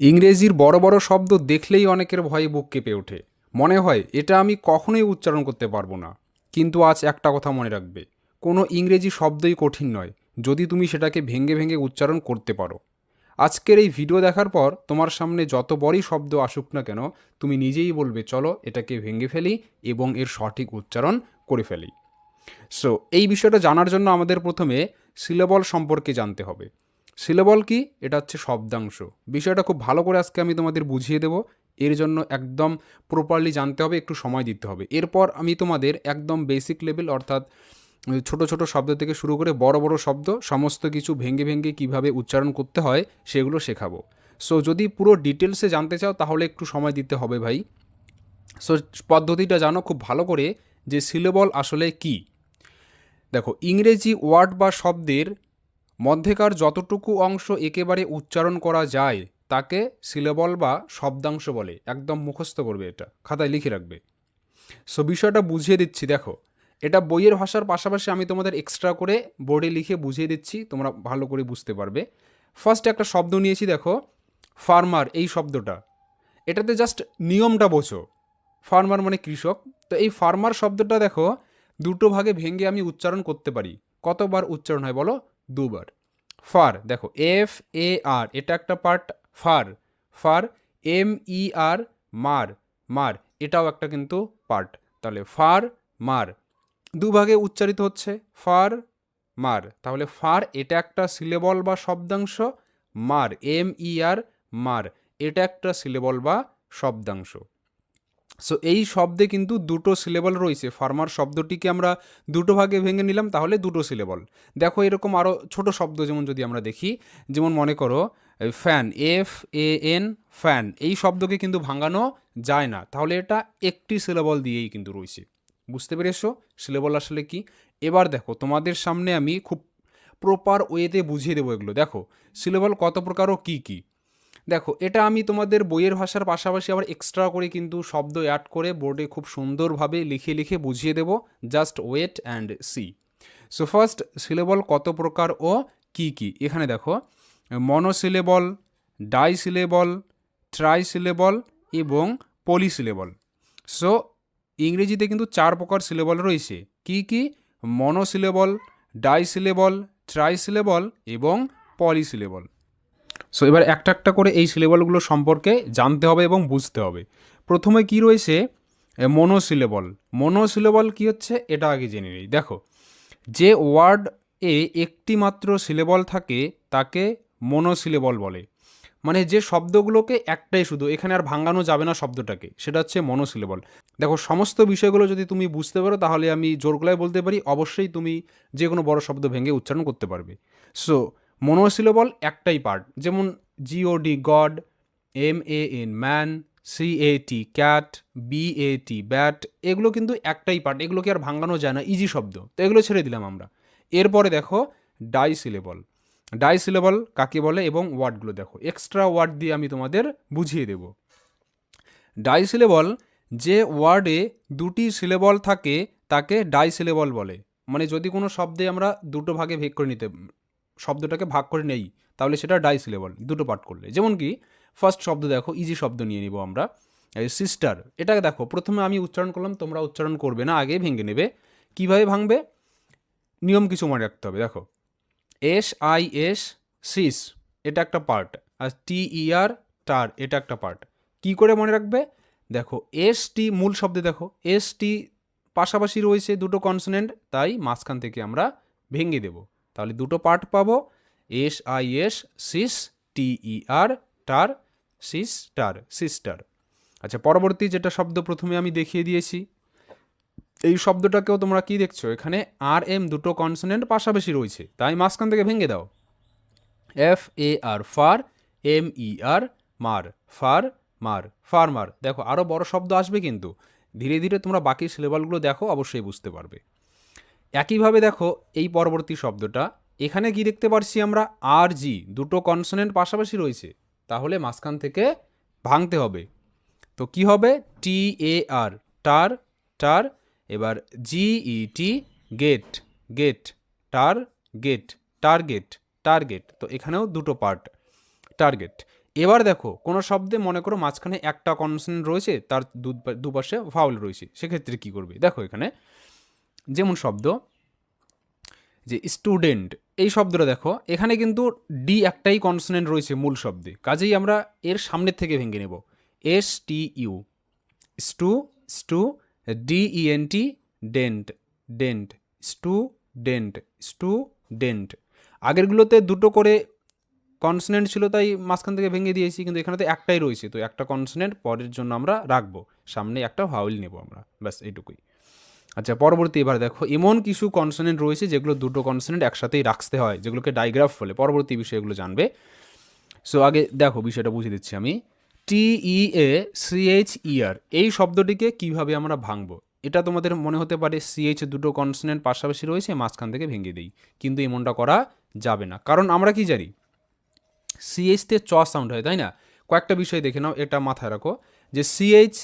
ইংরেজির বড় বড় শব্দ দেখলেই অনেকের ভয়ে বুক কেঁপে ওঠে। মনে হয়, এটা আমি কখনোই উচ্চারণ করতে পারব না। কিন্তু আজ একটা কথা মনে রাখবে, কোনো ইংরেজি শব্দই কঠিন নয়, যদি তুমি সেটাকে ভেঙে ভেঙে উচ্চারণ করতে পারো। আজকের এই ভিডিও দেখার পর তোমার সামনে যত বড়ই শব্দ আসুক না কেন, তুমি নিজেই বলবে, চলো, এটাকে ভেঙে ফেলি এবং এর সঠিক উচ্চারণ করে ফেলি। সো এই বিষয়টা জানার জন্য আমাদের প্রথমে সিলেবল সম্পর্কে জানতে হবে। সিলেবল কি? এটা হচ্ছে শব্দাংশ। বিষয়টা খুব ভালো করে আজকে আমি তোমাদের বুঝিয়ে দেবো। এর জন্য একদম প্রপারলি জানতে হবে, একটু সময় দিতে হবে। এরপর আমি তোমাদের একদম বেসিক লেভেল অর্থাৎ ছোট ছোট শব্দ থেকে শুরু করে বড় বড় শব্দ, সমস্ত কিছু ভেঙে ভেঙে কীভাবে উচ্চারণ করতে হয় সেগুলো শেখাবো। সো যদি পুরো ডিটেলসে জানতে চাও, তাহলে একটু সময় দিতে হবে ভাই। সো পদ্ধতিটা জানো খুব ভালো করে যে সিলেবল আসলে কী? দেখো, ইংরেজি ওয়ার্ড বা শব্দের মধ্যেকার যতটুকু অংশ একেবারে উচ্চারণ করা যায়, তাকে সিলেবল বা শব্দাংশ বলে, একদম মুখস্থ করবে এটা, খাতায় লিখে রাখবে। সো বিষয়টা বুঝিয়ে দিচ্ছি, দেখো, এটা বইয়ের ভাষার পাশাপাশি আমি তোমাদের এক্সট্রা করে বোর্ডে লিখে বুঝিয়ে দিচ্ছি, তোমরা ভালো করে বুঝতে পারবে। ফার্স্ট একটা শব্দ নিয়েছি, দেখো ফার্মার এই শব্দটা। এটাতে জাস্ট নিয়মটা বোঝো ফার্মার মানে কৃষক। তো এই ফার্মার শব্দটা, দেখো, দুটো ভাগে ভেঙে আমি উচ্চারণ করতে পারি। কতবার উচ্চারণ হয় বলো? দুবার। ফার, দেখো, এফ, এ, আর, এটা একটা part far. Far, M, E, R, mer mer, এটাও একটা কিন্তু পার্ট তাহলে ফার, মার। দুভাগে উচ্চারিত হচ্ছে, ফার, মার। তাহলে ফার, এটা একটা সিলেবল বা শব্দাংশ, মার, এম, ই, আর, মার, এটা একটা সিলেবল বা শব্দাংশ। সো এই শব্দে কিন্তু দুটো সিলেবল রয়েছে। ফার্মার শব্দটিকে আমরা দুটো ভাগে ভেঙে নিলাম, তাহলে দুটো সিলেবল দেখো, এরকম আরও ছোট শব্দ যেমন যদি আমরা দেখি, যেমন মনে করো fan F A N fan এই শব্দকে কিন্তু ভাঙানো যায় না। তাহলে এটা একটি সিলেবল দিয়েই কিন্তু রয়েছে। বুঝতে পেরেছ? সিলেবল আসলে কি? এবার দেখো, তোমাদের সামনে আমি খুব প্রপার ওয়েতে বুঝিয়ে দেবো এগুলো। দেখো সিলেবল কত প্রকার ও কী কী? দেখো, এটা আমি তোমাদের বইয়ের ভাষার পাশাপাশি আবার এক্সট্রা করে কিন্তু শব্দ অ্যাড করে বোর্ডে খুব সুন্দরভাবে লিখে লিখে বুঝিয়ে দেব। Just wait and see so first syllable কত প্রকার ও কি কি? এখানে দেখো monosyllable disyllable trisyllable এবং পলি সিলেবল সো ইংরেজিতে কিন্তু চার প্রকার সিলেবল রয়েছে। কি কি? Monosyllable disyllable trisyllable এবং পলি সিলেবল সো এবার একটা একটা করে এই সিলেবলগুলো সম্পর্কে জানতে হবে এবং বুঝতে হবে। প্রথমে কি রয়েছে? মনোসিলেবল মনোসিলেবল কি হচ্ছে? এটা আগে জেনে নিই। দেখো, যে ওয়ার্ড এ একটি মাত্র সিলেবল থাকে, তাকে মনোসিলেবল বলে। মানে যে শব্দগুলোকে একটাই শুধু, এখানে আর ভাঙানো যাবে না শব্দটাকে, সেটা হচ্ছে মনোসিলেবল দেখো, সমস্ত বিষয়গুলো যদি তুমি বুঝতে পারো, তাহলে আমি জোর গলায় বলতে পারি, অবশ্যই তুমি যে কোনো বড় শব্দ ভেঙে উচ্চারণ করতে পারবে। সো মনোসিলেবল একটাই পার্ট যেমন G O D god M A N man C A T cat B A T bat এগুলো কিন্তু একটাই পার্ট এগুলোকে আর ভাঙানো যায় না ইজি শব্দ। তো এগুলো ছেড়ে দিলাম আমরা। এরপরে দেখো ডাই সিলেবল ডাই সিলেবল কাকে বলে এবং ওয়ার্ডগুলো দেখো। এক্সট্রা ওয়ার্ড দিয়ে আমি তোমাদের বুঝিয়ে দেব। ডাই সিলেবল যে ওয়ার্ডে দুটি সিলেবল থাকে, তাকে ডাই সিলেবল বলে। মানে যদি কোনো শব্দে আমরা দুটো ভাগে ভেগ করে নিতে শব্দটাকে ভাগ করে নেই, তাহলে সেটা ডাই সিলেবল দুটো পার্ট করলে। যেমন কি ফার্স্ট শব্দ দেখো ইজি শব্দ নিয়ে নিব আমরা। সিস্টার এটা দেখো, প্রথমে আমি উচ্চারণ করলাম, তোমরা উচ্চারণ করবে না, আগে ভেঙে নেবে। কীভাবে ভাঙবে? নিয়ম কিছু মনে রাখতে হবে, দেখো। এস আই এস সিস এটা একটা পার্ট আর টি আর টার এটা একটা পার্ট কি করে মনে রাখবে? দেখো এস টি মূল শব্দে দেখো এস টি পাশাপাশি রয়েছে দুটো কনসোনেন্ট তাই মাঝখান থেকে আমরা ভেঙে দেব। তাহলে দুটো পার্ট পাবো, S, I, S, sis, T, E, R, ter, sis, ter sister আচ্ছা পরবর্তী যেটা শব্দ প্রথমে আমি দেখিয়ে দিয়েছি, এই শব্দটাকেও তোমরা কি দেখছ? এখানে আর, এম দুটো কনসোনেন্ট পাশাপাশি রয়েছে। তাই মাঝখান থেকে ভেঙে দাও। F, A, R, far, M, E, R, mer, far, mer farmer দেখো আরও বড় শব্দ আসবে কিন্তু। ধীরে ধীরে তোমরা বাকি সিলেবালগুলো দেখো, অবশ্যই বুঝতে পারবে। একইভাবে দেখো এই পরবর্তী শব্দটা, এখানে কি দেখতে পারছি আমরা? আর, জি, দুটো কনসোনেন্ট পাশাপাশি রয়েছে। তাহলে মাঝখান থেকে ভাঙতে হবে। তো কি হবে? টি এ আর টার টার এবার G E T get get tar get target target তো এখানেও দুটো পার্ট টার্গেট এবার দেখো, কোনো শব্দে মনে করো মাঝখানে একটা কনসোনেন্ট রয়েছে, তার দুপাশে ভাউল রয়েছে, সেক্ষেত্রে কি করবে? দেখো এখানে যেমন শব্দ, যে স্টুডেন্ট এই শব্দটা দেখো, এখানে কিন্তু ডি একটাই কনসোনেন্ট রয়েছে মূল শব্দে। কাজেই আমরা এর সামনের থেকে ভেঙে নেব। S T U stu stu D E N T dent dent stu dent stu dent আগেরগুলোতে দুটো করে কনসোনেন্ট ছিল, তাই মাঝখান থেকে ভেঙে দিয়েছি, কিন্তু এখানে তো একটাই রয়েছে, তো একটা কনসোনেন্ট পরের জন্য আমরা রাখব। সামনে একটা ভাউল নেব আমরা, ব্যাস এইটুকুই। আচ্ছা পরবর্তী এবার দেখো, এমন কিছু কনসোনেন্ট রয়েছে যেগুলো দুটো কনসোনেন্ট একসাথেই রাখতে হয়, যেগুলোকে ডাইগ্রাফ বলে। পরবর্তী বিষয়গুলো জানবে। সো আগে দেখো, বিষয়টা বুঝিয়ে দিচ্ছি আমি। টি ই এ সিএইচ ইআর এই শব্দটিকে কীভাবে আমরা ভাঙবো? এটা তোমাদের মনে হতে পারে সিএইচ দুটো কনসোনেন্ট পাশাপাশি রয়েছে, মাঝখান থেকে ভেঙে দিই। কিন্তু এমনটা করা যাবে না। কারণ আমরা কি জানি? সিএইচতে চ সাউন্ড হয়, তাই না? কয়েকটা বিষয় দেখে নাও, এটা মাথায় রাখো। যে সিএইচ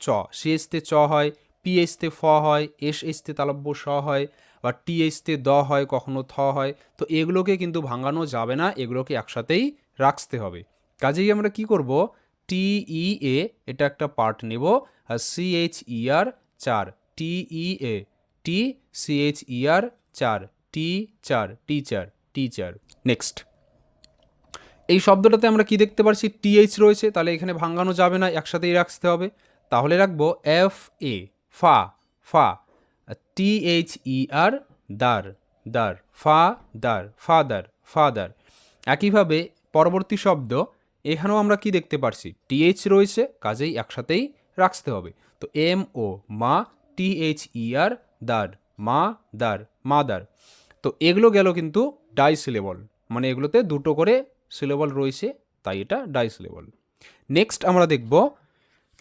চ সিএইচতে চ হয় পিএইচতে ফ হয় এস এইচতে তালব্য স হয় বা টিএইচতে দ হয়, কখনো থ হয়, তো এগুলোকে কিন্তু ভাঙানো যাবে না, এগুলোকে একসাথেই রাখতে হবে। কাজেই আমরা কি করব? টিই এ এটা একটা পার্ট নেব, আর সিএইচ ইআর চার টিই এ টি সিএইচ ইআর চার, টি চার টিচার টিচার নেক্সট। এই শব্দটাতে আমরা কি দেখতে পারছি? টিএইচ রয়েছে, তাহলে এখানে ভাঙানো যাবে না, একসাথেই রাখতে হবে। তাহলে রাখব এফ এ ফা ফা টি এইচ ই আর দার দার, ফা, দার, ফাদার ফাদার। একইভাবে পরবর্তী শব্দ, এখানেও আমরা কি দেখতে পারছি? টিএইচ রয়েছে, কাজেই একসাথেই রাখতে হবে। তো এম ও মা টিএইচ ই আর দার, মা, দার, মাদার। তো এগুলো গেল কিন্তু ডাই সিলেবল মানে এগুলোতে দুটো করে সিলেবল রয়েছে, তাই এটা ডাই সিলেবল নেক্সট আমরা দেখব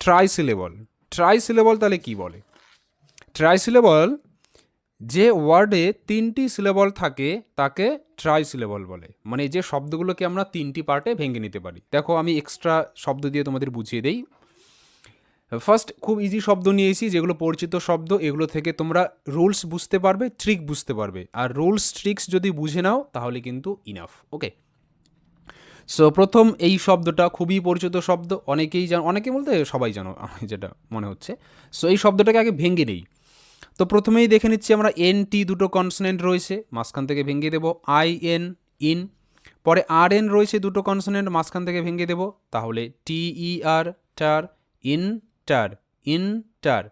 ট্রাই সিলেবল ট্রাই সিলেবল তাহলে কি বলে? ট্রাই সিলেবল যে ওয়ার্ডে তিনটি সিলেবল থাকে, তাকে ট্রাই সিলেবল বলে। মানে যে শব্দগুলোকে আমরা তিনটি পার্টে ভেঙে নিতে পারি। দেখো আমি এক্সট্রা শব্দ দিয়ে তোমাদের বুঝিয়ে দেই। ফার্স্ট খুব ইজি শব্দ নিয়েছি, যেগুলো পরিচিত শব্দ, এগুলো থেকে তোমরা রুলস বুঝতে পারবে ট্রিক বুঝতে পারবে। আর রুলস ট্রিক্স যদি বুঝে নাও, তাহলে কিন্তু ইনাফ ওকে সো প্রথম এই শব্দটা খুবই পরিচিত শব্দ। অনেকেই জানো অনেকে বলতে সবাই জানো আমি যেটা মনে হচ্ছে। সো এই শব্দটাকে আগে ভেঙে নেই। তো প্রথমেই দেখে নিচ্ছি আমরা এন, টি দুটো কনসোনেন্ট রয়েছে, মাঝখান থেকে ভেঙে দেবো আই, এন, ইন। পরে আর, এন রয়েছে দুটো কনসোনেন্ট মাঝখান থেকে ভেঙে দেবো, তাহলে টি, ই, আর, টার, ইন টার ইন, টার।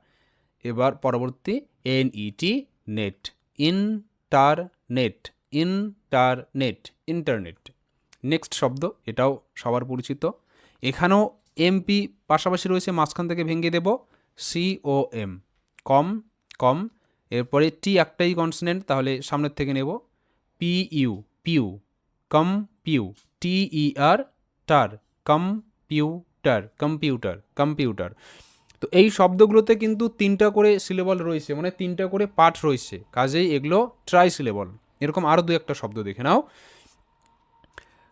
এবার পরবর্তী N, E, T net in, ter net in, ter net internet next শব্দ, এটাও সবার পরিচিত। এখানেও এমপি পাশাপাশি রয়েছে, মাঝখান থেকে ভেঙে দেব সি ও এম কম কম, এরপরে টি একটাই কনসনেন্ট তাহলে সামনের থেকে নেব P U pu, com, pu T E R ter com puter computer computer. তো এই শব্দগুলোতে কিন্তু তিনটা করে সিলেবল রয়েছে মানে তিনটা করে পাঠ রয়েছে, কাজেই এগুলো ট্রাই সিলেবল এরকম আরও দু একটা শব্দ দেখে নাও।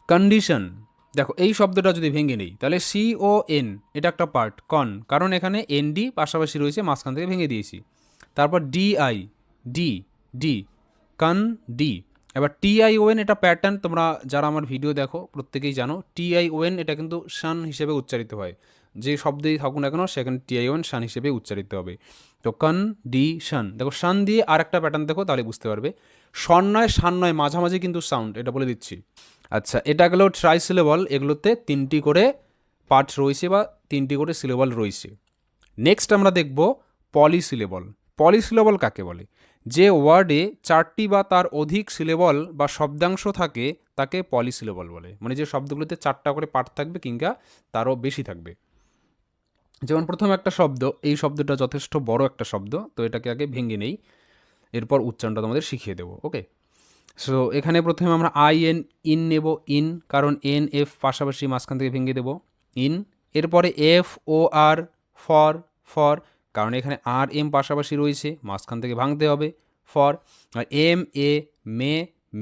কন্ডিশন দেখো, এই শব্দটা যদি ভেঙে নেই, তাহলে সি ও এন এটা একটা পার্ট কন কারণ এখানে এন ডি পাশাপাশি রয়েছে, মাঝখান থেকে ভেঙে দিয়েছি। তারপর D I D D con D এবার টিআইওএন এটা প্যাটার্ন তোমরা যারা আমার ভিডিও দেখো, প্রত্যেকেই জানো টিআইওএন এটা কিন্তু শান হিসেবে উচ্চারিত হয়। যে শব্দেই থাকুক না কেন, সেখানে টিআইওএন শান হিসেবে উচ্চারিত হবে। তো কন ডি শান দেখো, শান দিয়ে আর একটা প্যাটার্ন দেখো, তাহলে বুঝতে পারবে। স্বর নয় শান নয় মাঝামাঝি কিন্তু সাউন্ড এটা বলে দিচ্ছি। আচ্ছা এটা গেল ট্রাই সিলেবল এগুলোতে তিনটি করে পার্ট রয়েছে বা তিনটি করে সিলেবল রয়েছে। নেক্সট আমরা দেখব পলিসিলেবল পলিসিলেবল কাকে বলে? যে ওয়ার্ডে চারটি বা তার অধিক সিলেবল বা শব্দাংশ থাকে, তাকে পলিসিলেবল বলে। মানে যে শব্দগুলোতে চারটা করে পার্ট থাকবে কিংবা তারও বেশি থাকবে। যেমন প্রথম একটা শব্দ, এই শব্দটা যথেষ্ট বড় একটা শব্দ, তো এটাকে আগে ভেঙে নেই। এরপর উচ্চারণটা তোমাদের শিখিয়ে দেবো ওকে সো এখানে প্রথমে আমরা আই এন ইন নেব ইন কারণ এন এফ পাশাপাশি মাঝখান থেকে ভেঙে দেব। ইন এরপরে F O R for for কারণ এখানে আর এম পাশাপাশি রয়েছে, মাঝখান থেকে ভাঙতে হবে for R M A ma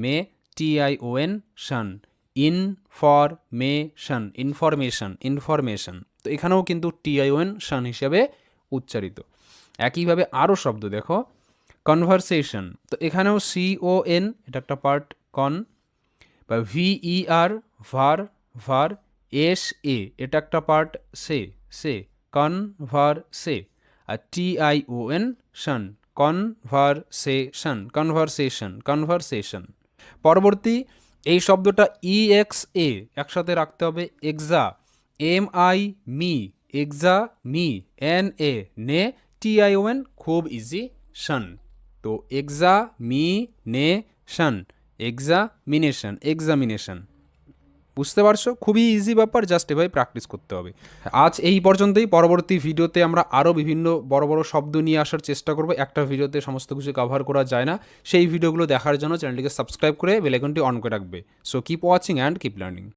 ma T I O N tion in for ma tion information information তো এখানেও কিন্তু টি আই ও এন শান হিসাবে উচ্চারিত। একইভাবে আরও শব্দ দেখো কনভারসেশন তো এখানেও সি ও এন এটা একটা পার্ট কন বা ভিই আর ভার ভার এস এ এটা একটা part se se con ver, se T I O N tion conversation conversation conversation পরবর্তী, এই শব্দটা ই এক্স এ একসাথে রাখতে হবে, exa, M I, mi, exa, mi, N A, na, T I O N, খুব easy শন তো exa me নে শন examination examination বুঝতে পারছ? খুবই ইজি ব্যাপার জাস্ট এভাবে প্র্যাকটিস করতে হবে। আজ এই পর্যন্তই, পরবর্তী ভিডিওতে আমরা আরও বিভিন্ন বড় বড় শব্দ নিয়ে আসার চেষ্টা করব। একটা ভিডিওতে সমস্ত কিছু কভার করা যায় না। সেই ভিডিওগুলো দেখার জন্য চ্যানেলটিকে সাবস্ক্রাইব করে বেলাইকনটি অন করে রাখবে। So keep watching and keep learning